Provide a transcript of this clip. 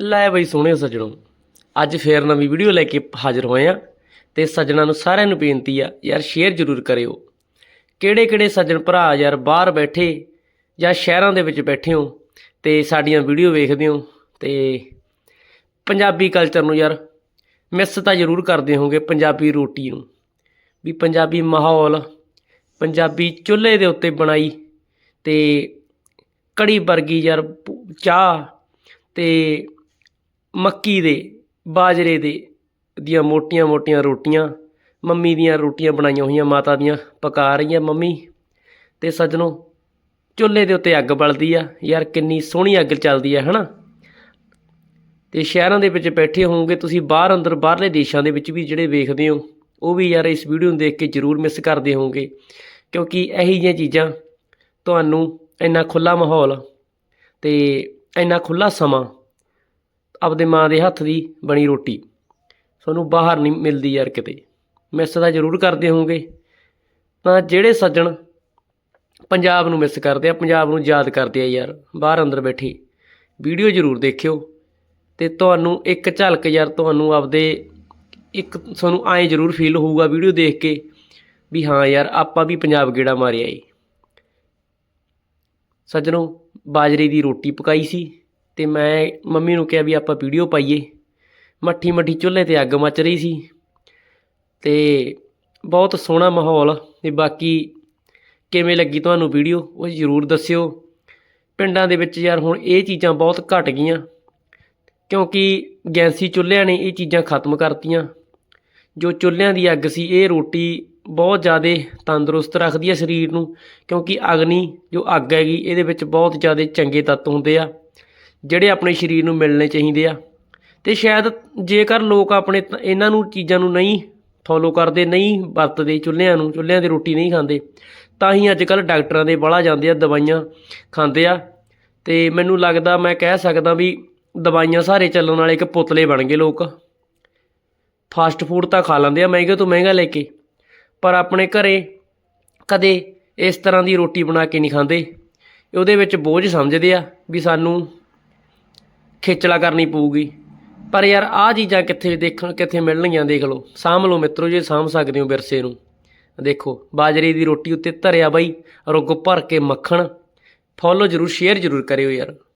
ਲੈ ਬਈ ਸੋਹਣੇ ਸੱਜਣੋ, ਅੱਜ ਫੇਰ ਨਵੀਂ ਵੀਡੀਓ ਲੈ ਕੇ ਹਾਜ਼ਰ ਹੋਏ ਆ ਤੇ ਸੱਜਣਾ ਨੂੰ ਸਾਰਿਆਂ ਨੂੰ ਬੇਨਤੀ ਆ, ਯਾਰ ਸ਼ੇਅਰ ਜ਼ਰੂਰ ਕਰਿਓ। ਕਿਹੜੇ ਕਿਹੜੇ ਸੱਜਣ ਭਰਾ ਯਾਰ ਬਾਹਰ ਬੈਠੇ ਜਾਂ ਸ਼ਹਿਰਾਂ ਦੇ ਵਿੱਚ ਬੈਠੇ ਹੋ ਤੇ ਸਾਡੀਆਂ ਵੀਡੀਓ ਵੇਖਦੇ ਹੋ ਤੇ ਪੰਜਾਬੀ ਕਲਚਰ ਨੂੰ ਯਾਰ ਮਿਸ ਤਾਂ ਜ਼ਰੂਰ ਕਰਦੇ ਹੋਗੇ ਪੰਜਾਬੀ ਰੋਟੀ ਨੂੰ। ਵੀ ਪੰਜਾਬੀ ਮਾਹੌਲ, ਪੰਜਾਬੀ ਚੁੱਲ੍ਹੇ ਦੇ ਉੱਤੇ ਬਣਾਈ ਤੇ ਕੜੀ ਵਰਗੀ ਯਾਰ ਪ- ਚਾਹ ਤੇ ਮੱਕੀ ਦੇ, ਬਾਜਰੇ ਦੇ ਦੀਆਂ ਮੋਟੀਆਂ-ਮੋਟੀਆਂ ਰੋਟੀਆਂ, ਮੰਮੀ ਦੀਆਂ ਰੋਟੀਆਂ ਬਣਾਈਆਂ ਹੋਈਆਂ, ਮਾਤਾ ਦੀਆਂ ਪਕਾ ਰਹੀਆਂ ਮੰਮੀ। ਤੇ ਸੱਜਣੋ, ਚੁੱਲ੍ਹੇ ਦੇ ਉੱਤੇ ਅੱਗ ਬਲਦੀ ਆ, ਯਾਰ ਕਿੰਨੀ ਸੋਹਣੀ ਅੱਗ ਚੱਲਦੀ ਆ, ਹਨਾ? ਤੇ ਸ਼ਹਿਰਾਂ ਦੇ ਵਿੱਚ ਬੈਠੇ ਹੋਵੋਗੇ, ਤੁਸੀਂ ਬਾਹਰ ਅੰਦਰ ਬਾਹਰਲੇ ਦੇਸ਼ਾਂ ਦੇ ਵਿੱਚ ਵੀ ਜਿਹੜੇ ਵੇਖਦੇ ਹੋ, ਉਹ ਵੀ ਯਾਰ ਇਸ ਵੀਡੀਓ ਨੂੰ ਦੇਖ ਕੇ ਜ਼ਰੂਰ ਮਿਸ ਕਰਦੇ ਹੋਵੋਗੇ, ਕਿਉਂਕਿ ਇਹੀ ਜਿਹੀਆਂ ਚੀਜ਼ਾਂ ਤੁਹਾਨੂੰ ਇੰਨਾ ਖੁੱਲਾ ਮਾਹੌਲ ਤੇ ਇੰਨਾ ਖੁੱਲਾ ਸਮਾਂ ਆਪਦੇ ਮਾਂ ਦੇ ਹੱਥ ਦੀ ਬਣੀ ਰੋਟੀ। ਤੁਹਾਨੂੰ ਬਾਹਰ ਨਹੀਂ ਮਿਲਦੀ ਯਾਰ ਕਿਤੇ। ਮਿਸ ਤਾਂ ਜ਼ਰੂਰ ਕਰਦੇ ਹੋਵੋਗੇ। ਤਾਂ ਜਿਹੜੇ ਸੱਜਣ ਪੰਜਾਬ ਨੂੰ ਮਿਸ ਕਰਦੇ ਆ, ਪੰਜਾਬ ਨੂੰ ਯਾਦ ਕਰਦੇ ਆ ਯਾਰ। ਬਾਹਰ ਅੰਦਰ ਬੈਠੇ। ਵੀਡੀਓ ਜ਼ਰੂਰ ਦੇਖਿਓ। ਤੇ ਤੁਹਾਨੂੰ ਇੱਕ ਝਲਕ ਯਾਰ ਤੁਹਾਨੂੰ ਆਪਦੇ ਇੱਕ ਤੁਹਾਨੂੰ ਐਂ ਜ਼ਰੂਰ ਫੀਲ ਹੋਊਗਾ ਵੀਡੀਓ ਦੇਖ ਕੇ ਵੀ ਹਾਂ ਯਾਰ, ਆਪਾਂ ਵੀ ਪੰਜਾਬ ਗੇੜਾ ਮਾਰਿਆ ਏ। ਸੱਜਣੋ, ਬਾਜਰੇ ਦੀ ਰੋਟੀ ਪਕਾਈ ਸੀ। ਅਤੇ ਮੈਂ ਮੰਮੀ ਨੂੰ ਕਿਹਾ ਵੀ ਆਪਾਂ ਵੀਡੀਓ ਪਾਈਏ। ਮੱਠੀ ਮੱਠੀ ਚੁੱਲ੍ਹੇ ਤੇ ਅੱਗ ਮੱਚ ਰਹੀ ਸੀ। ਅਤੇ ਬਹੁਤ ਸੋਹਣਾ ਮਾਹੌਲ ਅਤੇ ਬਾਕੀ ਕਿਵੇਂ ਲੱਗੀ ਤੁਹਾਨੂੰ ਵੀਡੀਓ, ਉਹ ਜ਼ਰੂਰ ਦੱਸਿਓ। ਪਿੰਡਾਂ ਦੇ ਵਿੱਚ ਯਾਰ ਹੁਣ ਇਹ ਚੀਜ਼ਾਂ ਬਹੁਤ ਘਟ ਗਈਆਂ। ਕਿਉਂਕਿ ਗੈਂਸੀ ਚੁੱਲ੍ਹਿਆਂ ਨੇ ਇਹ ਚੀਜ਼ਾਂ ਖਤਮ ਕਰਤੀਆਂ। ਜੋ ਚੁੱਲ੍ਹਿਆਂ ਦੀ ਅੱਗ ਸੀ, ਇਹ ਰੋਟੀ ਬਹੁਤ ਜ਼ਿਆਦਾ ਤੰਦਰੁਸਤ ਰੱਖਦੀ ਹੈ ਸਰੀਰ ਨੂੰ। ਕਿਉਂਕਿ ਅਗਨੀ, ਜੋ ਅੱਗ ਹੈਗੀ, ਇਹਦੇ ਵਿੱਚ ਬਹੁਤ ਜ਼ਿਆਦਾ ਚੰਗੇ ਤੱਤ ਹੁੰਦੇ ਆ। ਜਿਹੜੇ ਆਪਣੇ ਸਰੀਰ ਨੂੰ ਮਿਲਣੇ ਚਾਹੀਦੇ ਆ। ਅਤੇ ਸ਼ਾਇਦ ਜੇਕਰ ਲੋਕ ਆਪਣੇ ਇਹਨਾਂ ਨੂੰ ਚੀਜ਼ਾਂ ਨੂੰ ਨਹੀਂ ਫੋਲੋ ਕਰਦੇ, ਨਹੀਂ ਵਰਤਦੇ, ਚੁੱਲ੍ਹਿਆਂ ਨੂੰ, ਚੁੱਲ੍ਹਿਆਂ ਦੀ ਰੋਟੀ ਨਹੀਂ ਖਾਂਦੇ, ਤਾਂ ਹੀ ਅੱਜ ਕੱਲ੍ਹ ਡਾਕਟਰਾਂ ਦੇ ਬਾਹਲਾ ਜਾਂਦੇ ਆ, ਦਵਾਈਆਂ ਖਾਂਦੇ ਆ। ਤੇ ਮੈਨੂੰ ਲੱਗਦਾ, ਮੈਂ ਕਹਿ ਸਕਦਾ ਵੀ ਦਵਾਈਆਂ ਸਾਰੇ ਚੱਲਣ ਵਾਲੇ ਇੱਕ ਪੁਤਲੇ ਬਣ ਗਏ ਲੋਕ। ਫਾਸਟ ਫੂਡ ਤਾਂ ਖਾ ਲੈਂਦੇ ਆ, ਮਹਿੰਗੇ ਤੋਂ ਮਹਿੰਗਾ ਲੈ ਕੇ। ਪਰ ਆਪਣੇ ਘਰੇ ਕਦੇ ਇਸ ਤਰ੍ਹਾਂ ਦੀ ਰੋਟੀ ਬਣਾ ਕੇ ਨਹੀਂ ਖਾਂਦੇ। ਉਹਦੇ ਵਿੱਚ ਬੋਝ ਸਮਝਦੇ ਆ ਵੀ ਸਾਨੂੰ ਖੇਚਲਾ ਕਰਨੀ ਪਊਗੀ। ਪਰ ਯਾਰ ਆਹ ਚੀਜ਼ਾਂ ਕਿੱਥੇ ਦੇਖਣ, ਕਿੱਥੇ ਮਿਲਣਗੀਆਂ ਦੇਖ ਲਓ। ਸਾਂਭ ਲਓ ਮਿੱਤਰੋ, ਜੇ ਸਾਂਭ ਸਕਦੇ ਹੋ ਵਿਰਸੇ ਨੂੰ। ਦੇਖੋ, ਬਾਜਰੇ ਦੀ ਰੋਟੀ ਉੱਤੇ ਧਰਿਆ ਬਾਈ, ਰੁੱਗ ਭਰ ਕੇ ਮੱਖਣ। ਫੋਲੋ ਜ਼ਰੂਰ, ਸ਼ੇਅਰ ਜ਼ਰੂਰ ਕਰਿਓ ਯਾਰ।